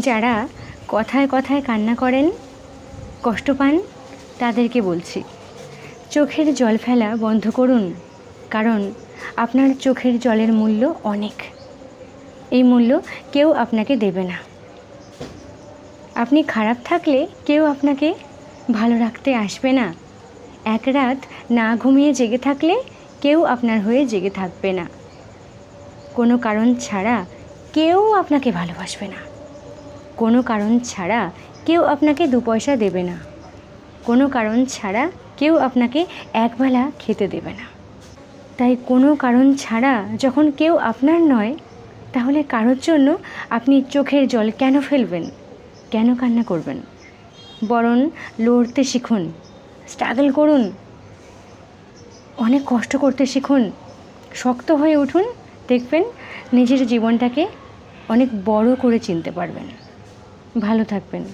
যারা কথায় কথায় কান্না করেন, কষ্ট পান, তাদেরকে বলছি, চোখের জল ফেলা বন্ধ করুন, কারণ আপনার চোখের জলের মূল্য অনেক। এই মূল্য কেউ আপনাকে দেবে না। আপনি খারাপ থাকলে কেউ আপনাকে ভালো রাখতে আসবে না। এক রাত না ঘুমিয়ে জেগে থাকলে কেউ আপনার হয়ে জেগে থাকবে না। কোনো কারণ ছাড়া কেউ আপনাকে ভালোবাসবে না। কোনো কারণ ছাড়া কেউ আপনাকে দু পয়সা দেবে না। কোনো কারণ ছাড়া কেউ আপনাকে একবেলা খেতে দেবে না। তাই কোনো কারণ ছাড়া যখন কেউ আপনার নয়, তাহলে কারোর জন্য আপনি চোখের জল কেন ফেলবেন? কেন কান্না করবেন? বরং লড়তে শিখুন স্ট্রাগল করুন, অনেক কষ্ট করতে শিখুন, শক্ত হয়ে উঠুন, দেখবেন নিজের জীবনটাকে অনেক বড় করে চিনতে পারবেন। ভালো থাকবেন।